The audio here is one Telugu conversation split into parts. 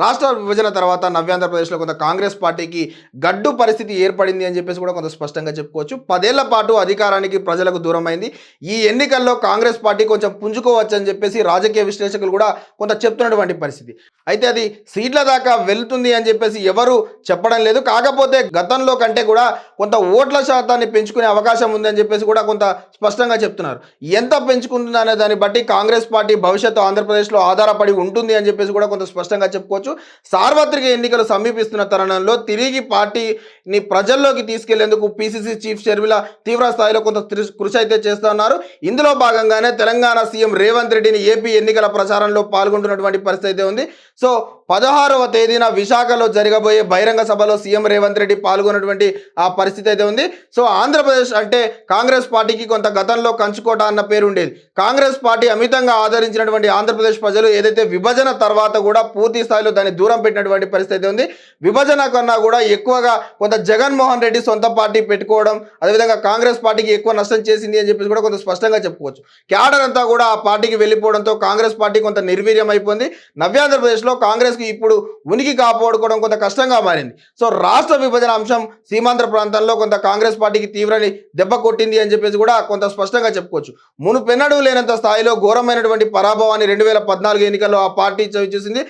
రాష్ట్ర విభజన తర్వాత నవ్యాంధ్రప్రదేశ్లో కొంత కాంగ్రెస్ పార్టీకి గడ్డు పరిస్థితి ఏర్పడింది అని చెప్పేసి కూడా కొంత స్పష్టంగా చెప్పుకోవచ్చు. పదేళ్ళ పాటు అధికారానికి ప్రజలకు దూరమైంది. ఈ ఎన్నికల్లో కాంగ్రెస్ పార్టీ కొంచెం పుంజుకోవచ్చు అని చెప్పేసి రాజకీయ విశ్లేషకులు కూడా కొంత చెప్తున్నటువంటి పరిస్థితి. అయితే అది సీట్ల దాకా వెళ్తుంది అని చెప్పేసి ఎవరు చెప్పడం లేదు. కాకపోతే గతంలో కంటే కూడా కొంత ఓట్ల శాతాన్ని పెంచుకునే అవకాశం ఉందని చెప్పేసి కూడా కొంత స్పష్టంగా చెప్తున్నారు. ఎంత పెంచుకుంటుందనే దాన్ని బట్టి కాంగ్రెస్ పార్టీ భవిష్యత్తు ఆంధ్రప్రదేశ్లో ఆధారపడి ఉంటుంది అని చెప్పేసి కూడా కొంత స్పష్టంగా చెప్పుకోవచ్చు. సార్వత్రిక ఎన్నికలు సమీపిస్తున్న తరుణంలో తిరిగి పార్టీని ప్రజల్లోకి తీసుకెళ్ళేందుకు పిసిసి చీఫ్ షర్మిల తీవ్ర స్థాయిలో కొంత కృషి అయితే చేస్తున్నారు. ఇందులో భాగంగానే తెలంగాణ సీఎం రేవంత్ రెడ్డిని ఏపీ ఎన్నికల ప్రచారంలో పాల్గొంటున్నటువంటి పరిస్థితి అయితే ఉంది. సో పదహారవ తేదీన విశాఖలో జరగబోయే బహిరంగ సభలో సీఎం రేవంత్ రెడ్డి పాల్గొన్నటువంటి ఆ పరిస్థితి అయితే ఉంది. సో ఆంధ్రప్రదేశ్ అంటే కాంగ్రెస్ పార్టీకి కొంత గతంలో కంచుకోట అన్న పేరు ఉండేది. కాంగ్రెస్ పార్టీ అమితంగా ఆదరించినటువంటి ఆంధ్రప్రదేశ్ ప్రజలు ఏదైతే విభజన తర్వాత కూడా పూర్తి స్థాయిలో దాన్ని దూరం పెట్టినటువంటి పరిస్థితి అయితే ఉంది. విభజన కన్నా కూడా ఎక్కువగా కొంత జగన్మోహన్ రెడ్డి సొంత పార్టీ పెట్టుకోవడం అదేవిధంగా కాంగ్రెస్ పార్టీకి ఎక్కువ నష్టం చేసింది అని చెప్పేసి కూడా కొంత స్పష్టంగా చెప్పుకోవచ్చు. క్యాడర్ అంతా కూడా ఆ పార్టీకి వెళ్ళిపోవడంతో కాంగ్రెస్ పార్టీ కొంత నిర్వీర్యం అయిపోయింది. నవ్యాంధ్రప్రదేశ్లో కాంగ్రెస్కి ఇప్పుడు ఉనికి కాపాడుకోవడం కొంత కష్టంగా మారింది. సో రాష్ట్ర విభజన అంశం సీమాంధ్ర ప్రాంతంలో కొంత కాంగ్రెస్ పార్టీకి తీవ్రని దెబ్బ కొట్టింది అని చెప్పేసి కూడా కొంత స్పష్టంగా చెప్పుకోవచ్చు. మునుపెన్నడూ లేనంత స్థాయిలో ఘోరమైనటువంటి పరాభవాన్ని రెండు వేల పద్నాలుగు ఎన్నికల్లో ఆ పార్టీ చవిచూసింది.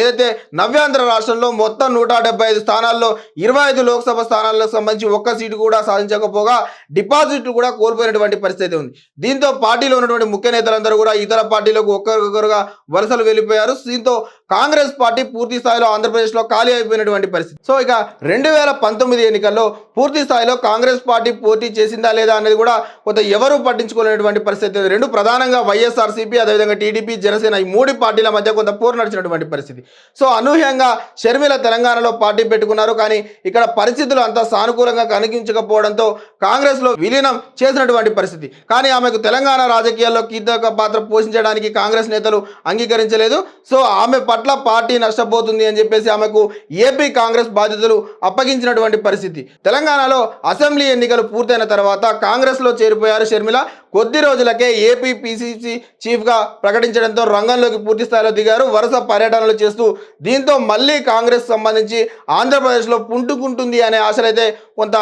ఏదైతే నవ్యాంధ్ర రాష్ట్రంలో మొత్తం నూట డెబ్బై ఐదు స్థానాల్లో ఇరవై ఐదు లోక్సభ స్థానాలకు సంబంధించి ఒక్క సీటు కూడా సాధించకపోగా డిపాజిట్లు కూడా కోల్పోయినటువంటి పరిస్థితి ఉంది. దీంతో పార్టీలో ఉన్నటువంటి ముఖ్య నేతలందరూ కూడా ఇతర పార్టీలకు ఒక్కొక్కరుగా వలసలు వెళ్ళిపోయారు. దీంతో కాంగ్రెస్ పార్టీ పూర్తి స్థాయిలో ఆంధ్రప్రదేశ్లో ఖాళీ అయిపోయినటువంటి పరిస్థితి. సో ఇక రెండు వేల పంతొమ్మిది ఎన్నికల్లో పూర్తి స్థాయిలో కాంగ్రెస్ పార్టీ పోటీ చేసిందా లేదా అనేది కూడా కొంత ఎవరు పట్టించుకోలేనటువంటి పరిస్థితి. రెండు ప్రధానంగా వైఎస్ఆర్సీపీ అదేవిధంగా టీడీపీ జనసేన ఈ మూడు పార్టీల మధ్య కొంత పోరు నడిచినటువంటి పరిస్థితి. సో అనూహ్యంగా షర్మిల తెలంగాణలో పార్టీ పెట్టుకున్నారు. కానీ ఇక్కడ పరిస్థితులు అంత సానుకూలంగా కనిపించకపోవడంతో కాంగ్రెస్లో విలీనం చేసినటువంటి పరిస్థితి. కానీ ఆమెకు తెలంగాణ రాజకీయాల్లో కీలక పాత్ర పోషించడానికి కాంగ్రెస్ నేతలు అంగీకరించలేదు. సో ఆమె పట్ల పార్టీ నష్టపోతుంది అని చెప్పేసి ఆమెకు ఏపీ కాంగ్రెస్ బాధ్యతలు అప్పగించినటువంటి పరిస్థితి. తెలంగాణలో అసెంబ్లీ ఎన్నికలు పూర్తయిన తర్వాత కాంగ్రెస్లో చేరిపోయారు షర్మిల. కొద్ది రోజులకే ఏపీ పిసిసి చీఫ్గా ప్రకటించడంతో రంగంలోకి పూర్తి స్థాయిలో దిగారు. వరుస పర్యటనలు చేస్తూ దీంతో మళ్ళీ కాంగ్రెస్ సంబంధించి ఆంధ్రప్రదేశ్లో పుంటుకుంటుంది అనే ఆశలైతే కొంత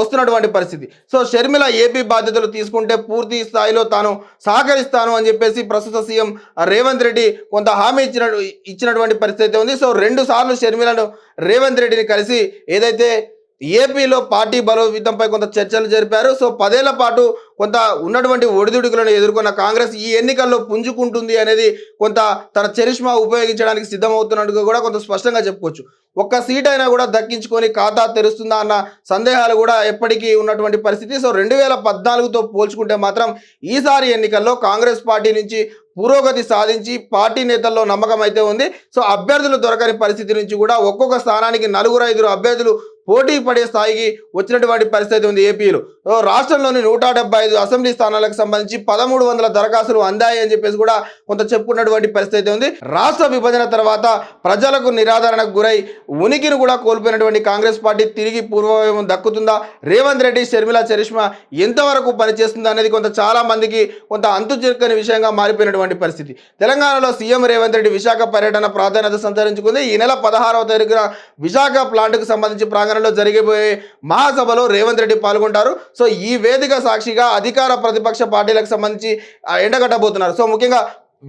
వస్తున్నటువంటి పరిస్థితి. సో షర్మిల ఏపీ బాధ్యతలు తీసుకుంటే పూర్తి స్థాయిలో తాను సహకరిస్తాను అని చెప్పేసి ప్రస్తుత సీఎం రేవంత్ రెడ్డి కొంత హామీ ఇచ్చిన ఇచ్చినటువంటి పరిస్థితి అయితే ఉంది. సో రెండు సార్లు షర్మిలను రేవంత్ రెడ్డిని కలిసి ఏదైతే ఏపీలో పార్టీ బలోపేతంపై కొంత చర్చలు జరిపారు. సో పదేళ్ళ పాటు కొంత ఉన్నటువంటి ఒడిదుడుకులను ఎదుర్కొన్న కాంగ్రెస్ ఈ ఎన్నికల్లో పుంజుకుంటుంది అనేది కొంత తన చరిష్మా ఉపయోగించడానికి సిద్ధమవుతున్నట్టుగా కూడా కొంత స్పష్టంగా చెప్పుకోవచ్చు. ఒక్క సీట్ అయినా కూడా దక్కించుకొని ఖాతా తెరుస్తుందా అన్న సందేహాలు కూడా ఎప్పటికీ ఉన్నటువంటి పరిస్థితి. సో రెండు వేల పద్నాలుగుతో పోల్చుకుంటే మాత్రం ఈసారి ఎన్నికల్లో కాంగ్రెస్ పార్టీ నుంచి పురోగతి సాధించి పార్టీ నేతల్లో నమ్మకం అయితే ఉంది. సో అభ్యర్థులు దొరకని పరిస్థితి నుంచి కూడా ఒక్కొక్క స్థానానికి నలుగురు ఐదుగురు అభ్యర్థులు పోటీ పడే స్థాయికి వచ్చినటువంటి పరిస్థితి ఉంది ఏపీలో. రాష్ట్రంలోని నూట డెబ్బై ఐదు అసెంబ్లీ స్థానాలకు సంబంధించి పదమూడు వందల దరఖాస్తులు అందాయి అని చెప్పేసి కూడా కొంత చెప్పుకున్నటువంటి పరిస్థితి ఉంది. రాష్ట్ర విభజన తర్వాత ప్రజలకు నిరాదరణకు గురై ఉనికిని కూడా కోల్పోయినటువంటి కాంగ్రెస్ పార్టీ తిరిగి పూర్వం దక్కుతుందా? రేవంత్ రెడ్డి షర్మిల చరిష్మా ఎంతవరకు పనిచేస్తుందా అనేది కొంత చాలా మందికి కొంత అంతు చిక్కని విషయంగా మారిపోయినటువంటి పరిస్థితి. తెలంగాణలో సీఎం రేవంత్ రెడ్డి విశాఖ పర్యటన ప్రాధాన్యత సంతరించుకుంది. ఈ నెల పదహారవ తారీఖున విశాఖ ప్లాంట్కు సంబంధించి తెలంగాణలో జరిగిపోయే మహాసభలో రేవంత్ రెడ్డి పాల్గొంటారు. సో ఈ వేదిక సాక్షిగా అధికార ప్రతిపక్ష పార్టీలకు సంబంధించి ఎండగట్టబోతున్నారు. సో ముఖ్యంగా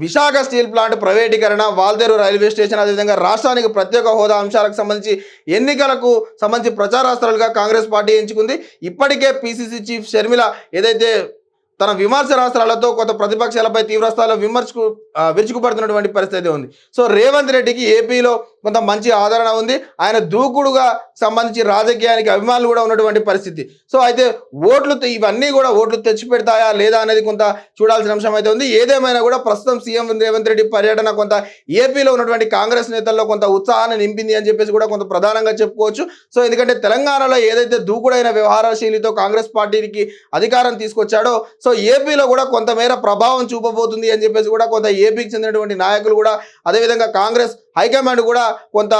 విశాఖ స్టీల్ ప్లాంట్ ప్రైవేటీకరణ వాల్దేరు రైల్వే స్టేషన్ అదేవిధంగా రాష్ట్రానికి ప్రత్యేక హోదా అంశాలకు సంబంధించి ఎన్నికలకు సంబంధించి ప్రచారాస్త్రాలుగా కాంగ్రెస్ పార్టీ ఎంచుకుంది. ఇప్పటికే పిసిసి చీఫ్ షర్మిల ఏదైతే తన విమర్శనాస్త్రాలతో కొంత ప్రతిపక్షాలపై తీవ్రస్థాయిలో విమర్శకు విరుచుకుపడుతున్నటువంటి పరిస్థితి ఉంది. సో రేవంత్ రెడ్డికి ఏపీలో కొంత మంచి ఆదరణ ఉంది. ఆయన దూకుడుగా సంబంధించి రాజకీయానికి అభిమానులు కూడా ఉన్నటువంటి పరిస్థితి. సో అయితే ఓట్లు ఇవన్నీ కూడా ఓట్లు తెచ్చి పెడతాయా లేదా అనేది కొంత చూడాల్సిన అంశం అయితే ఉంది. ఏదేమైనా కూడా ప్రస్తుతం సీఎం రేవంత్ రెడ్డి పర్యటన కొంత ఏపీలో ఉన్నటువంటి కాంగ్రెస్ నేతల్లో కొంత ఉత్సాహాన్ని నింపింది అని చెప్పేసి కూడా కొంత ప్రధానంగా చెప్పుకోవచ్చు. సో ఎందుకంటే తెలంగాణలో ఏదైతే దూకుడైన వ్యవహార శైలితో కాంగ్రెస్ పార్టీకి అధికారం తీసుకొచ్చాడో సో ఏపీలో కూడా కొంతమేర ప్రభావం చూపబోతుంది అని చెప్పేసి కూడా కొంత ఏపీకి చెందినటువంటి నాయకులు కూడా అదేవిధంగా కాంగ్రెస్ హైకమాండ్ కూడా కొంత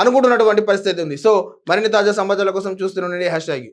అనుకుంటున్నటువంటి పరిస్థితి ఉంది. సో మరిన్ని తాజా సమాచారాల కోసం చూస్తూనే హ్యాష్ ట్యాగ్